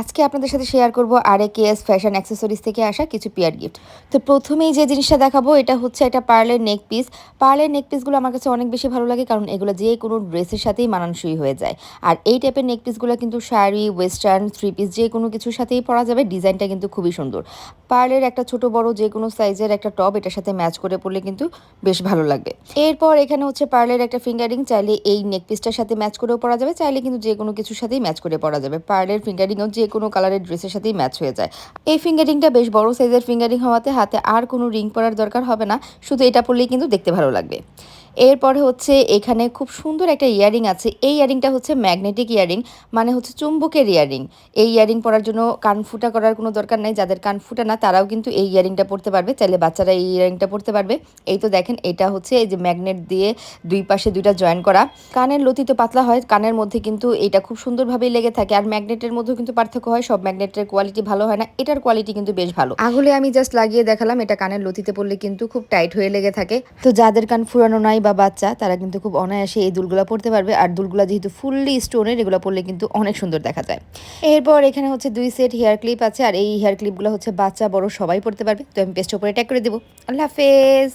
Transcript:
আজকে আপনাদের সাথে শেয়ার করব আর কে এস ফ্যাশন অ্যাক্সেসরিজ থেকে আসা কিছু পিয়ার গিফট তো প্রথমেই যে জিনিসটা দেখাবো, এটা হচ্ছে একটা পার্লের নেক পিস পার্লের নেক পিসগুলো আমার কাছে অনেক বেশি ভালো লাগে কারণ এগুলো যে কোনো ড্রেসের সাথেই মানানসই হয়ে যায়। আর এই টাইপের নেক পিসগুলো কিন্তু শাড়ি ওয়েস্টার্ন থ্রি পিস যে কোনো কিছুর সাথেই পরা যাবে ডিজাইনটা কিন্তু খুবই সুন্দর। পার্লের একটা ছোট বড় যে কোনো সাইজের একটা টপ এটার সাথে ম্যাচ করে পরলে কিন্তু বেশ ভালো লাগবে এরপর এখানে হচ্ছে পার্লের একটা ফিঙ্গারিং চাইলে এই নেক পিসটার সাথে ম্যাচ করেও পরা যাবে, চাইলে কিন্তু যে কোনো কিছুর সাথেই ম্যাচ করে পরা যাবে। পার্লের ফিঙ্গারিংও যে কোনো কালারের ড্রেসের সাথেই ম্যাচ হয়ে যায়। এই ফিঙ্গারিংটা বেশ বড় সাইজের ফিঙ্গারিং হওয়াতে হাতে আর কোনো রিং পরার দরকার হবে না, শুধু এটা পরলেই কিন্তু দেখতে ভালো লাগবে। এরপরে হচ্ছে এখানে খুব সুন্দর একটা ইয়ারিং আছে। এই ইয়ারিংটা হচ্ছে ম্যাগনেটিক ইয়ারিং মানে হচ্ছে চুম্বকের ইয়ারিং। এই ইয়ারিং পরার জন্য কান ফুটা করার কোনো দরকার নাই, যাদের কান ফুটা না তারাও কিন্তু এই ইয়ারিংটা পরতে পারবে। চাইলে বাচ্চারা এই ইয়ারিংটা পরতে পারবে। এই তো দেখেন, এটা হচ্ছে এই যে ম্যাগনেট দিয়ে দুই পাশে দুইটা জয়েন করা। কানের লতি তো পাতলা হয়, কানের মধ্যে কিন্তু এটা খুব সুন্দরভাবেই লেগে থাকে। আর ম্যাগনেটের মধ্যেও কিন্তু পার্থক্য হয়, সব ম্যাগনেটের কোয়ালিটি ভালো হয় না, এটার কোয়ালিটি কিন্তু বেশ ভালো। আগুলে আমি জাস্ট লাগিয়ে দেখালাম, এটা কানের লতিতে পড়লে কিন্তু খুব টাইট হয়ে লেগে থাকে। তো যাদের কান ফুরানো নাই বা বাচ্চা, তারা কিন্তু খুব অনায়াসে এই দুলগুলা পড়তে পারবে। আর দুলগুলা যেহেতু ফুললি স্টোনের, এগুলো পরলে কিন্তু অনেক সুন্দর দেখা যায়। এরপর এখানে হচ্ছে দুই সেট হেয়ার ক্লিপ আছে, আর এই হেয়ার ক্লিপগুলো হচ্ছে বাচ্চা, বড় সবাই পড়তে পারবে। তো আমি পেস্ট উপরে ট্যাগ করে দেবো। আল্লাহ হাফেজ!